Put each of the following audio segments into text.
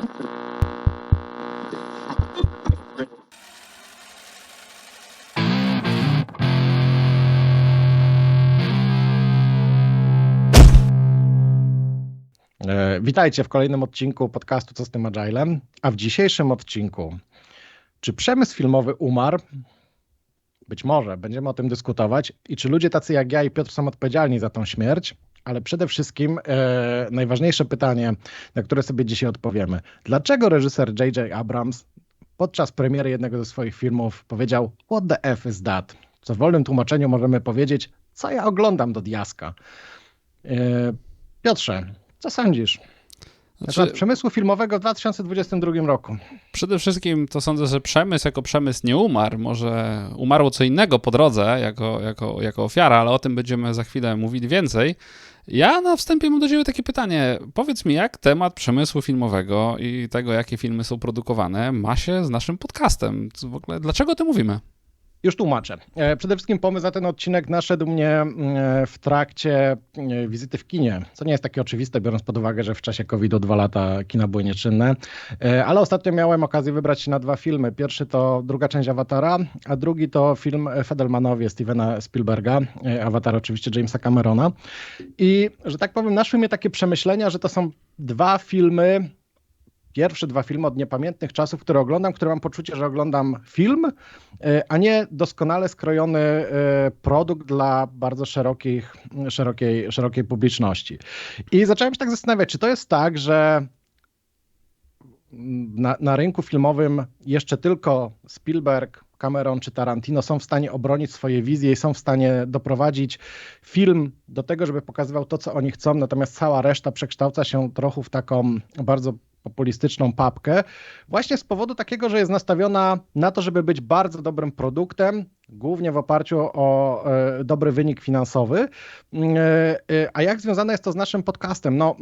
E, Witajcie w kolejnym odcinku podcastu Co z tym Agilem. A w dzisiejszym odcinku, czy przemysł filmowy umarł? Być może, będziemy o tym dyskutować. I czy ludzie tacy jak ja i Piotr są odpowiedzialni za tą śmierć? Ale przede wszystkim e, najważniejsze pytanie, na które sobie dzisiaj odpowiemy. Dlaczego reżyser J.J. Abrams podczas premiery jednego ze swoich filmów powiedział What the F is that? Co w wolnym tłumaczeniu możemy powiedzieć, co ja oglądam do diaska. E, Piotrze, co sądzisz? Na Znaczy, przemysłu filmowego w 2022 roku. przede wszystkim to sądzę, że przemysł jako przemysł nie umarł. Może umarło co innego po drodze jako, jako, jako ofiara, ale o tym będziemy za chwilę mówili więcej. Ja na wstępie mam do Ciebie takie pytanie. Powiedz mi, jak temat przemysłu filmowego i tego, jakie filmy są produkowane, ma się z naszym podcastem? W ogóle, dlaczego o tym mówimy? Już tłumaczę. E, Przede wszystkim pomysł na ten odcinek naszedł mnie e, w trakcie e, wizyty w kinie, co nie jest takie oczywiste, biorąc pod uwagę, że w czasie COVID-u dwa lata kina były nieczynne. Ale ostatnio miałem okazję wybrać się na dwa filmy. Pierwszy to druga część Awatara, a drugi to film Fedelmanowie Stevena Spielberga, Awatar oczywiście Jamesa Camerona. I, że tak powiem, naszły mnie takie przemyślenia, że to są dwa filmy, pierwsze dwa filmy od niepamiętnych czasów, które oglądam, które mam poczucie, że oglądam film, e, a nie doskonale skrojony e, produkt dla bardzo szerokich, szerokiej, szerokiej publiczności. I zacząłem się tak zastanawiać, czy to jest tak, że na, na rynku filmowym jeszcze tylko Spielberg, Cameron czy Tarantino są w stanie obronić swoje wizje i są w stanie doprowadzić film do tego, żeby pokazywał to, co oni chcą, natomiast cała reszta przekształca się trochę w taką bardzo populistyczną papkę, właśnie z powodu takiego, że jest nastawiona na to, żeby być bardzo dobrym produktem, głównie w oparciu o e, dobry wynik finansowy. E, e, a jak związane jest to z naszym podcastem? No,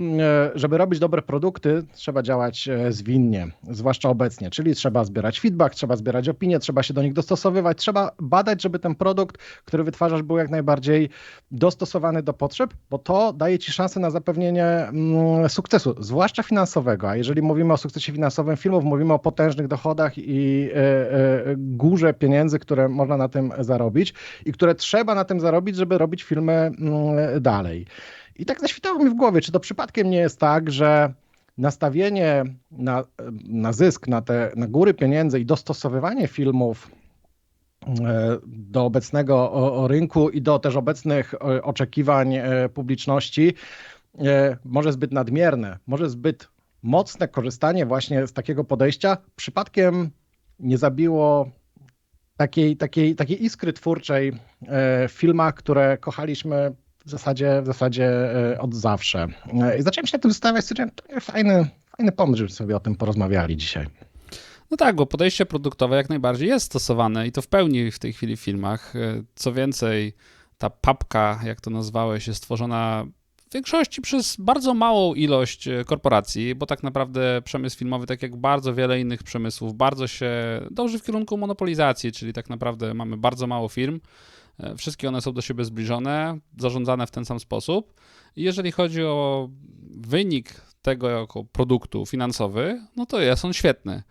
żeby robić dobre produkty, trzeba działać zwinnie, zwłaszcza obecnie, czyli trzeba zbierać feedback, trzeba zbierać opinie, trzeba się do nich dostosowywać, trzeba badać, żeby ten produkt, który wytwarzasz, był jak najbardziej dostosowany do potrzeb, bo to daje ci szansę na zapewnienie sukcesu, zwłaszcza finansowego. A jeżeli mówimy o sukcesie finansowym filmów, mówimy o potężnych dochodach i górze pieniędzy, które można na tym zarobić i które trzeba na tym zarobić, żeby robić filmy mm, dalej. I tak zaświtało mi w głowie, czy to przypadkiem nie jest tak, że nastawienie na, na zysk, na te na góry pieniędzy i dostosowywanie filmów e, do obecnego rynku i do też obecnych e, oczekiwań e, publiczności może zbyt nadmierne, może zbyt mocne korzystanie właśnie z takiego podejścia przypadkiem nie zabiło takiej, takiej, takiej iskry twórczej e, w filmach, które kochaliśmy w zasadzie, w zasadzie e, od zawsze. E, I zacząłem się na tym zastanawiać, stwierdziłem, to fajny, fajny pomysł, żebyśmy sobie o tym porozmawiali dzisiaj. No tak, bo podejście produktowe jak najbardziej jest stosowane i to w pełni w tej chwili w filmach. Co więcej, ta papka, jak to nazwałeś, jest stworzona w większości przez bardzo małą ilość e, korporacji, bo tak naprawdę przemysł filmowy, tak jak bardzo wiele innych przemysłów, bardzo się dąży w kierunku monopolizacji, czyli tak naprawdę mamy bardzo mało firm. e, Wszystkie one są do siebie zbliżone, zarządzane w ten sam sposób. I jeżeli chodzi o wynik tego jako produktu finansowy, no to jest on świetny.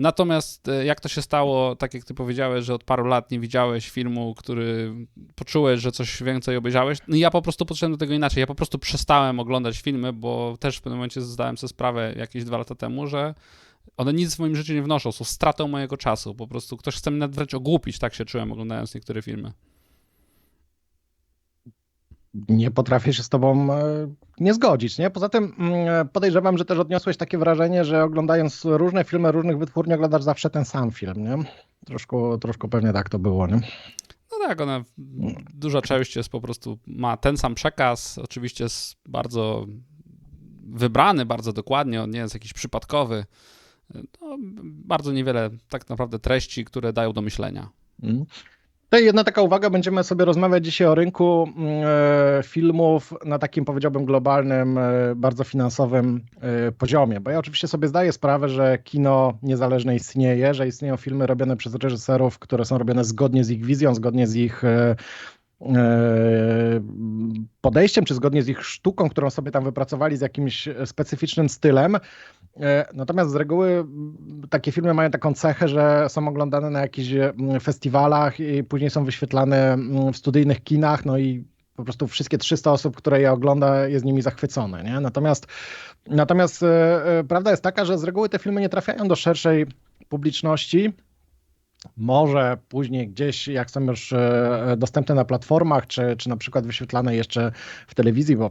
Natomiast e, jak to się stało, tak jak ty powiedziałeś, że od paru lat nie widziałeś filmu, który poczułeś, że coś więcej obejrzałeś, no ja po prostu podszedłem do tego inaczej. Ja po prostu przestałem oglądać filmy, bo też w pewnym momencie zdałem sobie sprawę jakieś dwa lata temu, że one nic w moim życiu nie wnoszą, są stratą mojego czasu. Po prostu ktoś chce mnie nawet ogłupić, tak się czułem oglądając niektóre filmy. Nie potrafię się z tobą e, nie zgodzić. Nie? Poza tym mm, podejrzewam, że też odniosłeś takie wrażenie, że oglądając różne filmy różnych wytwórni oglądasz zawsze ten sam film. Nie? Troszkę, troszkę pewnie tak to było. Nie? No tak, ona duża część jest po prostu, ma ten sam przekaz, oczywiście jest bardzo wybrany, bardzo dokładnie, on nie jest jakiś przypadkowy. No, bardzo niewiele tak naprawdę treści, które dają do myślenia. Mm. To jedna taka uwaga, będziemy sobie rozmawiać dzisiaj o rynku e, filmów na takim powiedziałbym globalnym, e, bardzo finansowym e, poziomie, bo ja oczywiście sobie zdaję sprawę, że kino niezależne istnieje, że istnieją filmy robione przez reżyserów, które są robione zgodnie z ich wizją, zgodnie z ich podejściem, czy zgodnie z ich sztuką, którą sobie tam wypracowali, z jakimś specyficznym stylem. E, natomiast z reguły takie filmy mają taką cechę, że są oglądane na jakichś festiwalach i później są wyświetlane w studyjnych kinach, no i po prostu wszystkie 300 osób, które je ogląda, jest nimi zachwycone. Nie? Natomiast, natomiast e, e, prawda jest taka, że z reguły te filmy nie trafiają do szerszej publiczności. Może później gdzieś, jak są już dostępne na platformach, czy, czy na przykład wyświetlane jeszcze w telewizji, bo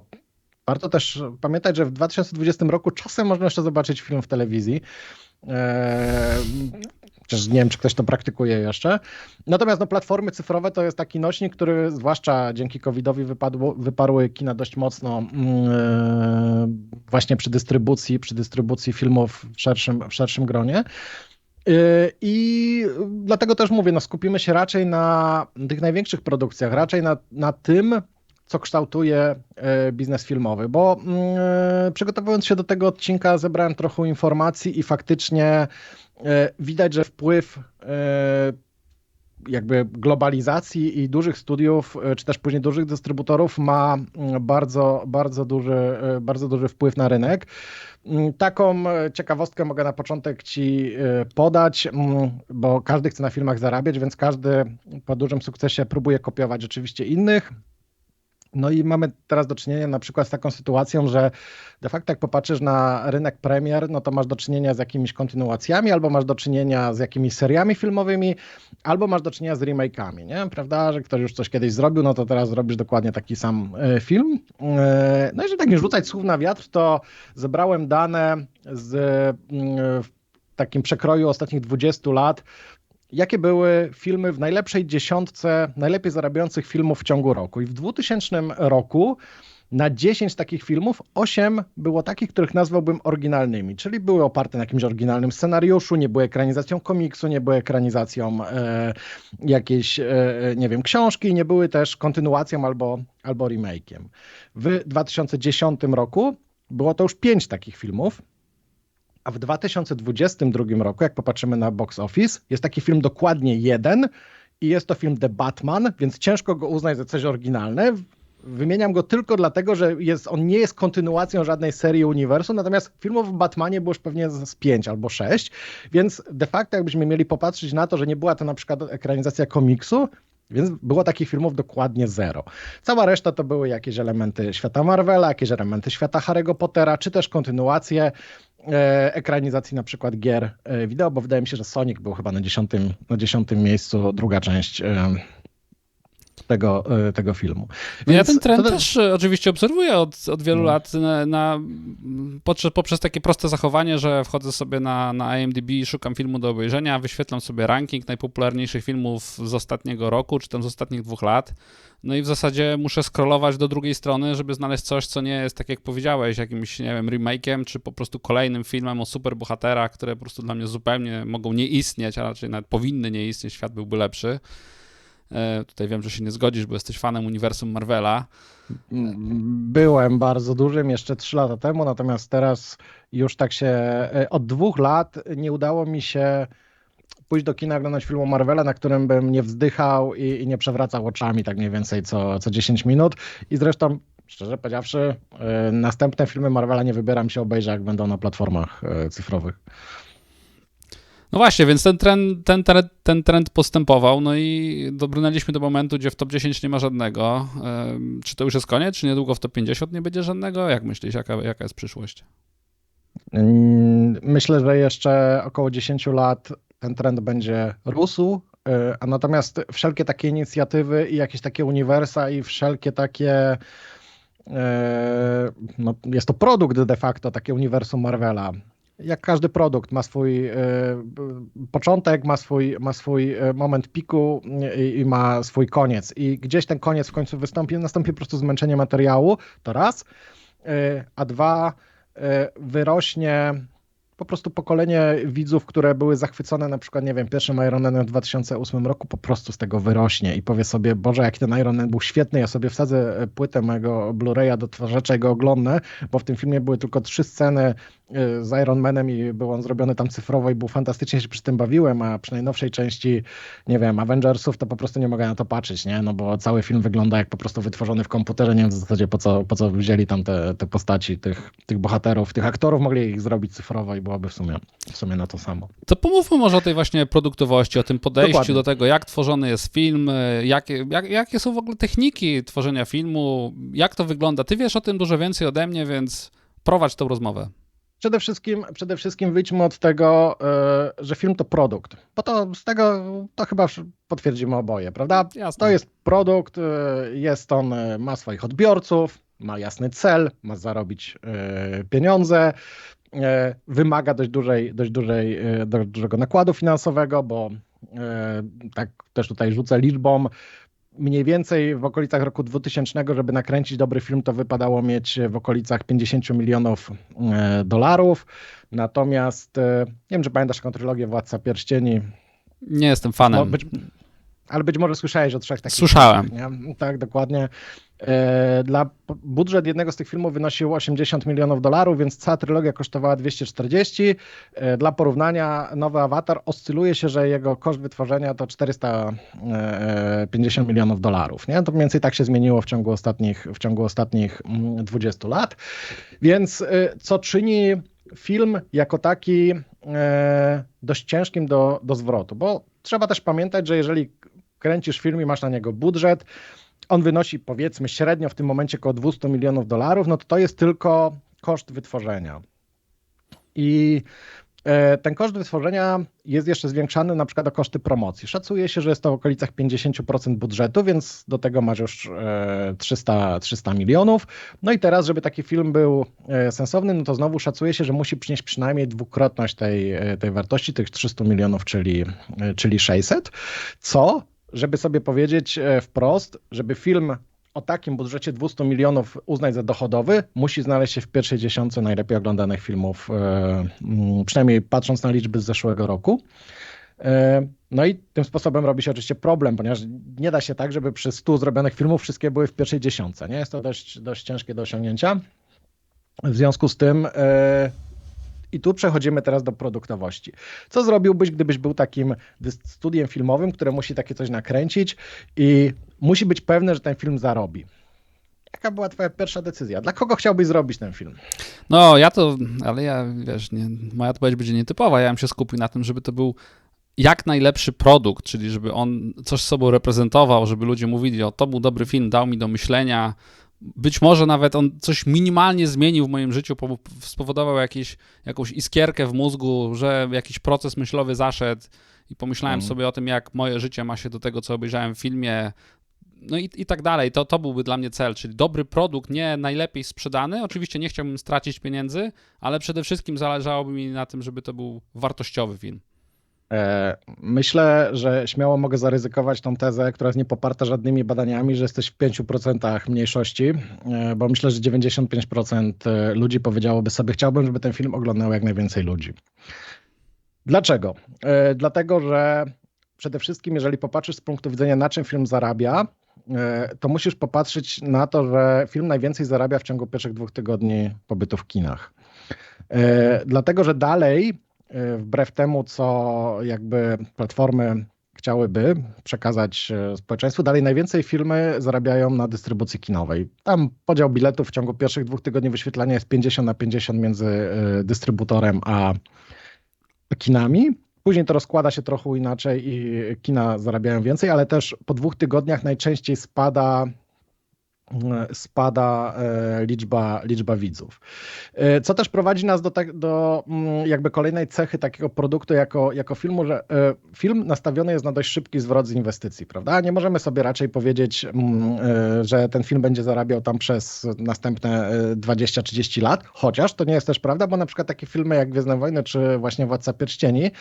Warto też pamiętać, że w 2020 roku czasem można jeszcze zobaczyć film w telewizji. Eee, Chociaż nie wiem, czy ktoś to praktykuje jeszcze. Natomiast no, platformy cyfrowe to jest taki nośnik, który zwłaszcza dzięki COVID-owi wyparły kina dość mocno yy, właśnie przy dystrybucji, przy dystrybucji filmów w szerszym, w szerszym gronie. Yy, I dlatego też mówię, no skupimy się raczej na tych największych produkcjach, raczej na, na tym, co kształtuje e, biznes filmowy, bo mm, e, przygotowując się do tego odcinka zebrałem trochę informacji i faktycznie e, widać, że wpływ jakby globalizacji i dużych studiów, czy też później dużych dystrybutorów ma mm, bardzo, bardzo duży, bardzo duży wpływ na rynek. Mm, taką ciekawostkę mogę na początek Ci podać, bo każdy chce na filmach zarabiać, więc każdy po dużym sukcesie próbuje kopiować rzeczywiście innych. No i mamy teraz do czynienia na przykład z taką sytuacją, że de facto jak popatrzysz na rynek premier, no to masz do czynienia z jakimiś kontynuacjami, albo masz do czynienia z jakimiś seriami filmowymi, albo masz do czynienia z remake'ami, nie? Prawda, że ktoś już coś kiedyś zrobił, no to teraz zrobisz dokładnie taki sam e, film. E, no i żeby tak nie rzucać słów na wiatr, to zebrałem dane z mm, w takim przekroju ostatnich 20 lat jakie były filmy w najlepszej dziesiątce najlepiej zarabiających filmów w ciągu roku. I w 2000 roku na 10 takich filmów 8 było takich, których nazwałbym oryginalnymi, czyli były oparte na jakimś oryginalnym scenariuszu, nie były ekranizacją komiksu, nie były ekranizacją e, jakiejś, e, nie wiem, książki, nie były też kontynuacją albo, albo remake'iem. W 2010 roku było to już 5 takich filmów, a w 2022 roku, jak popatrzymy na box office, jest taki film dokładnie jeden i jest to film The Batman, więc ciężko go uznać za coś oryginalne. Wymieniam go tylko dlatego, że jest, on nie jest kontynuacją żadnej serii uniwersum, natomiast filmów w Batmanie było już pewnie z pięć albo sześć, więc de facto jakbyśmy mieli popatrzeć na to, że nie była to na przykład ekranizacja komiksu, więc było takich filmów dokładnie zero. Cała reszta to były jakieś elementy świata Marvela, jakieś elementy świata Harry'ego Pottera, czy też kontynuacje ekranizacji na przykład gier e, wideo, bo wydaje mi się, że Sonic był chyba na dziesiątym, na dziesiątym miejscu, druga część e, tego, e, tego filmu. Więc ja ten trend to... też e, oczywiście obserwuję od, od wielu no. lat na, na, poprzez, poprzez takie proste zachowanie, że wchodzę sobie na, na IMDb i szukam filmu do obejrzenia, wyświetlam sobie ranking najpopularniejszych filmów z ostatniego roku, czy tam z ostatnich dwóch lat. No i w zasadzie muszę scrollować do drugiej strony, żeby znaleźć coś, co nie jest, tak jak powiedziałeś, jakimś, nie wiem, remake'iem, czy po prostu kolejnym filmem o superbohaterach, które po prostu dla mnie zupełnie mogą nie istnieć, a raczej nawet powinny nie istnieć, świat byłby lepszy. E, tutaj wiem, że się nie zgodzisz, bo jesteś fanem uniwersum Marvela. Byłem bardzo dużym jeszcze trzy lata temu, natomiast teraz już tak się e, od dwóch lat nie udało mi się pójść do kina oglądać filmu Marvela, na którym bym nie wzdychał i, i, nie przewracał oczami tak mniej więcej co, co 10 minut. I zresztą, szczerze powiedziawszy, e, następne filmy Marvela nie wybieram się obejrzeć, jak będą na platformach cyfrowych. No właśnie, więc ten trend, ten, ten trend postępował, no i dobrnęliśmy do momentu, gdzie w top 10 nie ma żadnego. Czy to już jest koniec, czy niedługo w top 50 nie będzie żadnego? Jak myślisz, jaka, jaka jest przyszłość? Mm, myślę, że jeszcze około 10 lat ten trend będzie rósł, e, a natomiast wszelkie takie inicjatywy i jakieś takie uniwersa i wszelkie takie e, no, jest to produkt de facto, takie uniwersum Marvela jak każdy produkt, ma swój y, początek, ma swój, ma swój e, moment piku i, i, ma swój koniec. I gdzieś ten koniec w końcu wystąpi, nastąpi po prostu zmęczenie materiału, to raz, y, a dwa, wyrośnie po prostu pokolenie widzów, które były zachwycone na przykład, nie wiem, pierwszym Iron Manem w 2008 roku, po prostu z tego wyrośnie i powie sobie, Boże, jak ten Iron Man był świetny, ja sobie wsadzę płytę mojego Blu-raya do twarzacza i go oglądnę, bo w tym filmie były tylko trzy sceny y, z Iron Manem i był on zrobiony tam cyfrowo i był fantastycznie, się przy tym bawiłem, a przy najnowszej części, nie wiem, Avengersów, to po prostu nie mogę na to patrzeć, nie? No bo cały film wygląda jak po prostu wytworzony w komputerze, nie wiem w zasadzie po co, po co wzięli tam te, te postaci tych, tych bohaterów, tych aktorów, mogli ich zrobić cyfrowo i byłoby w sumie, w sumie na to samo. To pomówmy może o tej właśnie produktowości, o tym podejściu Dokładnie. do tego, jak tworzony jest film, jakie, jak, jakie są w ogóle techniki tworzenia filmu, jak to wygląda. Ty wiesz o tym dużo więcej ode mnie, więc prowadź tą rozmowę. Przede wszystkim, przede wszystkim wyjdźmy od tego, y, że film to produkt, bo to z tego to chyba potwierdzimy oboje, prawda? Jasne. To jest produkt, y, jest on, y, ma swoich odbiorców, ma jasny cel, ma zarobić pieniądze, wymaga dość dużej, dość dużej, dość dużego nakładu finansowego, bo tak też tutaj rzucę liczbą, mniej więcej w okolicach roku 2000, żeby nakręcić dobry film, to wypadało mieć w okolicach 50 milionów e, dolarów. Natomiast e, nie wiem, czy pamiętasz taką trylogię Władca Pierścieni. Nie jestem fanem. No, być, ale być może słyszałeś o trzech takich. Słyszałem. Nie? Tak, dokładnie. E, dla budżet jednego z tych filmów wynosił 80 milionów dolarów, więc cała trylogia kosztowała 240. E, dla porównania nowy Avatar oscyluje się, że jego koszt wytworzenia to 450 milionów dolarów. Nie? To mniej więcej tak się zmieniło w ciągu ostatnich, w ciągu ostatnich 20 mm, lat. Więc e, co czyni film jako taki dość ciężkim do, do zwrotu, bo trzeba też pamiętać, że jeżeli kręcisz film i masz na niego budżet, on wynosi powiedzmy średnio w tym momencie około 200 milionów dolarów, no to to jest tylko koszt wytworzenia. I e, ten koszt wytworzenia jest jeszcze zwiększany na przykład o koszty promocji. Szacuje się, że jest to w okolicach 50% budżetu, więc do tego masz już 300, 300 milionów. No i teraz, żeby taki film był e, sensowny, no to znowu szacuje się, że musi przynieść przynajmniej dwukrotność tej, e, tej wartości, tych 300 milionów, czyli, czyli 600, co żeby sobie powiedzieć e, wprost, żeby film o takim budżecie 200 milionów uznać za dochodowy, musi znaleźć się w pierwszej dziesiątce najlepiej oglądanych filmów, e, mm, przynajmniej patrząc na liczby z zeszłego roku. E, no i tym sposobem robi się oczywiście problem, ponieważ nie da się tak, żeby przy 100 zrobionych filmów wszystkie były w pierwszej dziesiątce. Nie jest to dość, dość ciężkie do osiągnięcia. W związku z tym i tu przechodzimy teraz do produktowości. Co zrobiłbyś, gdybyś był takim studiem filmowym, które musi takie coś nakręcić i musi być pewne, że ten film zarobi? Jaka była twoja pierwsza decyzja? Dla kogo chciałbyś zrobić ten film? No, ja to, ale ja, wiesz, nie, moja odpowiedź będzie nietypowa. Ja bym się skupił na tym, żeby to był jak najlepszy produkt, czyli żeby on coś sobą reprezentował, żeby ludzie mówili, o to był dobry film, dał mi do myślenia, być może nawet on coś minimalnie zmienił w moim życiu, spowodował jakieś, jakąś iskierkę w mózgu, że jakiś proces myślowy zaszedł i pomyślałem mm. sobie o tym, jak moje życie ma się do tego, co obejrzałem w filmie. No i, i tak dalej. To, to byłby dla mnie cel, czyli dobry produkt, nie najlepiej sprzedany. Oczywiście nie chciałbym stracić pieniędzy, ale przede wszystkim zależałoby mi na tym, żeby to był wartościowy film. E, myślę, że śmiało mogę zaryzykować tą tezę, która jest niepoparta żadnymi badaniami, że jesteś w 5% mniejszości, e, bo myślę, że 95% e, ludzi powiedziałoby sobie, chciałbym, żeby ten film oglądał jak najwięcej ludzi. Dlaczego? Dlatego, że przede wszystkim, jeżeli popatrzysz z punktu widzenia, na czym film zarabia, to musisz popatrzeć na to, że film najwięcej zarabia w ciągu pierwszych dwóch tygodni pobytu w kinach. Dlatego, że dalej wbrew temu, co jakby platformy chciałyby przekazać e, społeczeństwu. Dalej najwięcej filmy zarabiają na dystrybucji kinowej. Tam podział biletów w ciągu pierwszych dwóch tygodni wyświetlania jest 50 na 50 między e, dystrybutorem a kinami. Później to rozkłada się trochę inaczej i kina zarabiają więcej, ale też po dwóch tygodniach najczęściej spada spada e, liczba, liczba widzów. E, co też prowadzi nas do, tak, do mm, jakby kolejnej cechy takiego produktu jako, jako filmu, że e, film nastawiony jest na dość szybki zwrot z inwestycji, prawda? Nie możemy sobie raczej powiedzieć, mm, że ten film będzie zarabiał tam przez następne 20-30 lat, chociaż to nie jest też prawda, bo na przykład takie filmy jak Gwiezdne Wojny czy właśnie Władca Pierścieni,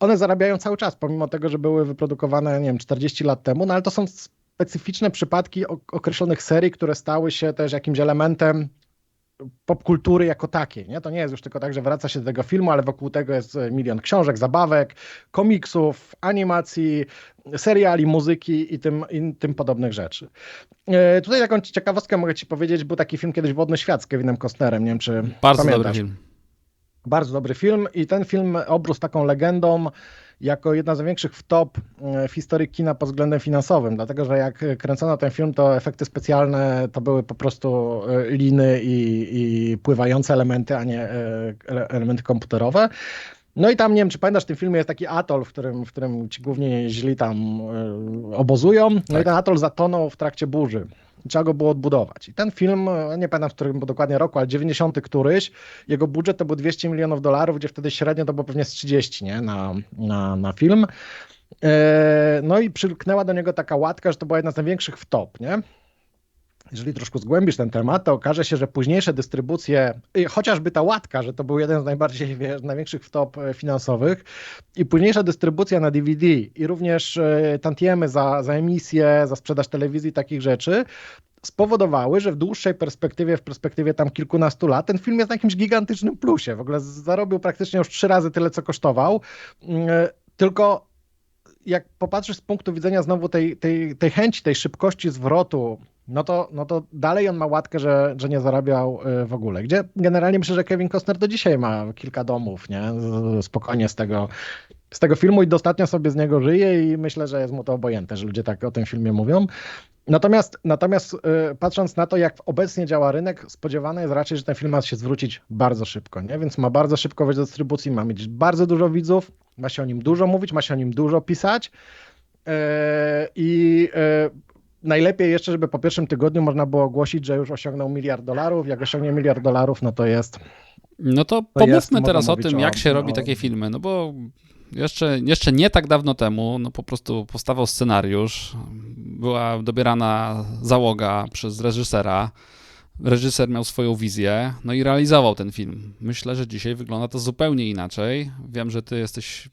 one zarabiają cały czas, pomimo tego, że były wyprodukowane, nie wiem, 40 lat temu, no ale to są specyficzne przypadki określonych serii, które stały się też jakimś elementem popkultury jako takiej. Nie? To nie jest już tylko tak, że wraca się do tego filmu, ale wokół tego jest milion książek, zabawek, komiksów, animacji, seriali, muzyki i tym, i tym podobnych rzeczy. E, tutaj taką ciekawostkę mogę ci powiedzieć, był taki film kiedyś Wodny Świat z Kevinem Costnerem, nie wiem czy Bardzo pamiętasz. dobry film. Bardzo dobry film i ten film obrósł taką legendą jako jedna z największych wtop e, w historii kina pod względem finansowym, dlatego że jak kręcono ten film, to efekty specjalne to były po prostu e, liny i, i pływające elementy, a nie e, elementy komputerowe. No i tam, nie wiem, czy pamiętasz, w tym filmie jest taki atol, w którym, w którym ci głównie źli tam obozują. No tak. i ten atol zatonął w trakcie burzy trzeba go było odbudować. I ten film, nie pamiętam w którym dokładnie roku, ale 90 któryś, jego budżet to był 200 milionów dolarów, gdzie wtedy średnio to było pewnie z 30 nie? Na, na, na film. E, no i przylknęła do niego taka łatka, że to była jedna z największych wtop, nie? Jeżeli troszkę zgłębisz ten temat, to okaże się, że późniejsze dystrybucje, chociażby ta łatka, że to był jeden z najbardziej wiesz, największych wtop e, finansowych, i późniejsza dystrybucja na DVD, i również tantiemy za, za emisję, za sprzedaż telewizji, takich rzeczy, spowodowały, że w dłuższej perspektywie, w perspektywie tam kilkunastu lat, ten film jest na jakimś gigantycznym plusie. W ogóle zarobił praktycznie już trzy razy tyle, co kosztował. Mm, tylko jak popatrzysz z punktu widzenia znowu tej, tej, tej chęci, tej szybkości zwrotu, no to, no to dalej on ma łatkę, że, że nie zarabiał y, w ogóle. Gdzie generalnie myślę, że Kevin Costner do dzisiaj ma kilka domów, nie? Spokojnie z tego, z tego filmu i ostatnio sobie z niego żyje i myślę, że jest mu to obojętne, że ludzie tak o tym filmie mówią. Natomiast, natomiast y, patrząc na to, jak obecnie działa rynek, spodziewane jest raczej, że ten film ma się zwrócić bardzo szybko, nie? więc ma bardzo szybko wejść do dystrybucji, ma mieć bardzo dużo widzów, ma się o nim dużo mówić, ma się o nim dużo pisać y, i najlepiej jeszcze, żeby po pierwszym tygodniu można było ogłosić, że już osiągnął miliard dolarów. Jak osiągnie miliard dolarów, no to jest. No to, to pomówmy teraz o tym, jak się o, robi takie filmy, no bo jeszcze, jeszcze nie tak dawno temu, no po prostu powstawał scenariusz, była dobierana załoga przez reżysera. Reżyser miał swoją wizję, no i realizował ten film. Myślę, że dzisiaj wygląda to zupełnie inaczej. Wiem, że ty jesteś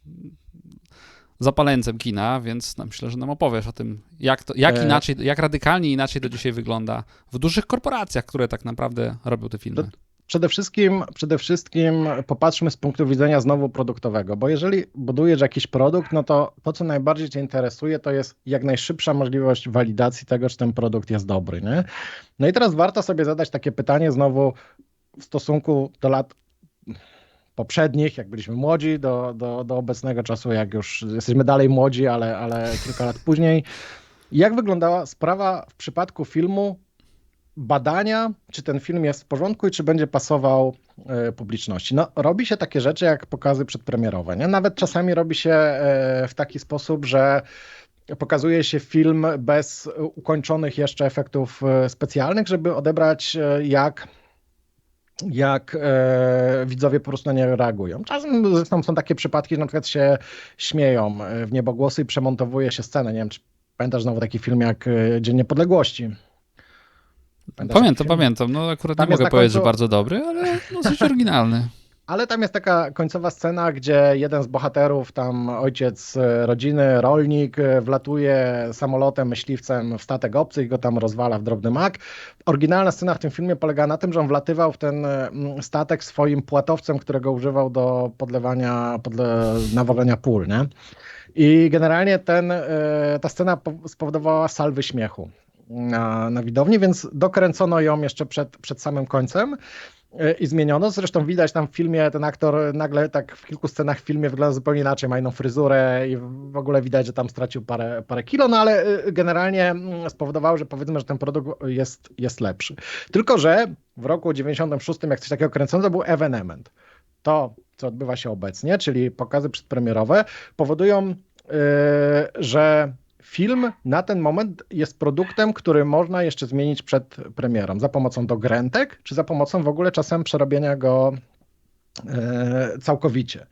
zapaleńcem kina, więc no, myślę, że nam opowiesz o tym, jak, to, jak e, inaczej, jak radykalnie inaczej to dzisiaj wygląda w dużych korporacjach, które tak naprawdę robią te filmy. Przede wszystkim, przede wszystkim popatrzmy z punktu widzenia znowu produktowego, bo jeżeli budujesz jakiś produkt, no to to, co najbardziej Cię interesuje, to jest jak najszybsza możliwość walidacji tego, czy ten produkt jest dobry. Nie? No i teraz warto sobie zadać takie pytanie znowu w stosunku do lat poprzednich, jak byliśmy młodzi, do, do, do obecnego czasu, jak już jesteśmy dalej młodzi, ale, ale kilka lat później. Jak wyglądała sprawa w przypadku filmu badania, czy ten film jest w porządku i czy będzie pasował e, publiczności. No, robi się takie rzeczy jak pokazy przedpremierowe. Nie? Nawet czasami robi się e, w taki sposób, że pokazuje się film bez ukończonych jeszcze efektów e, specjalnych, żeby odebrać jak jak e, widzowie po prostu na nie reagują. Czasem zresztą są takie przypadki, że na przykład się śmieją w niebogłosy i przemontowuje się scenę. Nie wiem, czy pamiętasz znowu taki film jak Dzień Niepodległości. Pamiętasz pamiętam, pamiętam. No akurat tam nie mogę powiedzieć, końcu... że bardzo dobry, ale dosyć oryginalny. Ale tam jest taka końcowa scena, gdzie jeden z bohaterów, tam ojciec rodziny, rolnik, wlatuje samolotem, myśliwcem w statek obcy i go tam rozwala w drobny mak. Oryginalna scena w tym filmie polega na tym, że on wlatywał w ten mm, statek swoim płatowcem, którego używał do podlewania, podle, pól, nie? I generalnie ten, e, ta scena spowodowała salwy śmiechu na, na widowni, więc dokręcono ją jeszcze przed, przed samym końcem e, i zmieniono. Zresztą widać tam w filmie, ten aktor nagle tak w kilku scenach w filmie wygląda zupełnie inaczej, ma inną fryzurę i w ogóle widać, że tam stracił parę, parę kilo, no ale e, generalnie mm, spowodowało, że powiedzmy, że ten produkt jest, jest lepszy. Tylko, że w roku 96, jak coś takiego kręcono, to był evenement. To, co odbywa się obecnie, czyli pokazy przedpremierowe, powodują, yy, że film na ten moment jest produktem, który można jeszcze zmienić przed premierą za pomocą dogrętek, czy za pomocą w ogóle czasem przerobienia go e, całkowicie.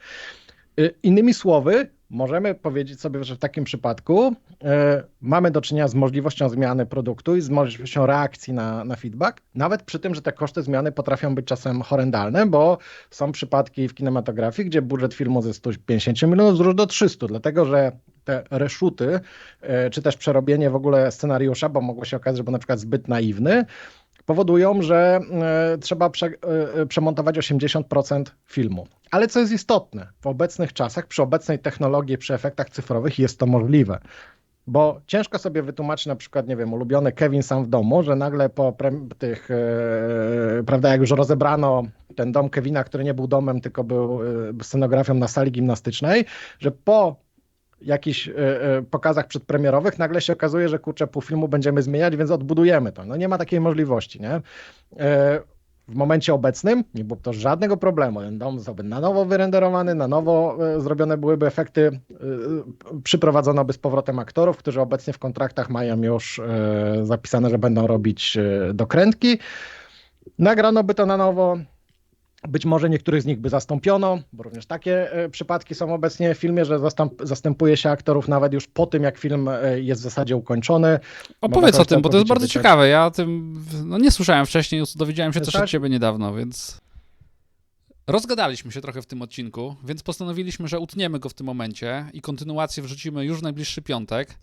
E, innymi słowy, możemy powiedzieć sobie, że w takim przypadku e, mamy do czynienia z możliwością zmiany produktu i z możliwością reakcji na, na feedback, nawet przy tym, że te koszty zmiany potrafią być czasem horrendalne, bo są przypadki w kinematografii, gdzie budżet filmu ze 150 milionów wzrósł do 300, dlatego że te reszuty, e, czy też przerobienie w ogóle scenariusza, bo mogło się okazać, że był na przykład zbyt naiwny, powodują, że e, trzeba prze, e, przemontować 80% filmu. Ale co jest istotne, w obecnych czasach, przy obecnej technologii, przy efektach cyfrowych jest to możliwe. Bo ciężko sobie wytłumaczyć na przykład, nie wiem, ulubiony Kevin sam w domu, że nagle po tych, e, prawda, jak już rozebrano ten dom Kevina, który nie był domem, tylko był scenografią na sali gimnastycznej, że po jakichś e, e, pokazach przedpremierowych nagle się okazuje, że kurczę, pół filmu będziemy zmieniać, więc odbudujemy to. No nie ma takiej możliwości, nie? E, w momencie obecnym nie było to żadnego problemu. Ten dom zostałby na nowo wyrenderowany, na nowo zrobione byłyby efekty, przyprowadzono by z powrotem aktorów, którzy obecnie w kontraktach mają już zapisane, że będą robić dokrętki. Nagrano by to na nowo. Być może niektórych z nich by zastąpiono, bo również takie e, przypadki są obecnie w filmie, że zastępuje się aktorów nawet już po tym, jak film e, jest w zasadzie ukończony. Opowiedz o tym, bo to jest bardzo wyciąć. ciekawe. Ja o tym no, nie słyszałem wcześniej, dowiedziałem się też Tak? od ciebie niedawno, więc rozgadaliśmy się trochę w tym odcinku, więc postanowiliśmy, że utniemy go w tym momencie i kontynuację wrzucimy już w najbliższy piątek.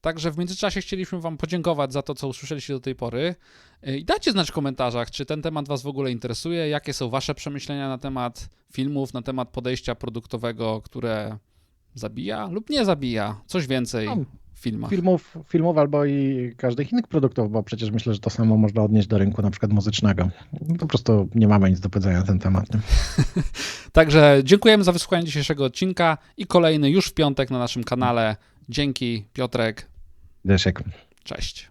Także w międzyczasie chcieliśmy Wam podziękować za to, co usłyszeliście do tej pory. Yy, I dajcie znać w komentarzach, czy ten temat Was w ogóle interesuje, jakie są Wasze przemyślenia na temat filmów, na temat podejścia produktowego, które zabija lub nie zabija. Coś więcej No, w filmach. Filmów, filmów albo i każdych innych produktów, bo przecież myślę, że to samo można odnieść do rynku na przykład muzycznego. Po prostu nie mamy nic do powiedzenia na ten temat. Także dziękujemy za wysłuchanie dzisiejszego odcinka i kolejny już w piątek na naszym kanale. Dzięki, Piotrek. Deszek. Cześć.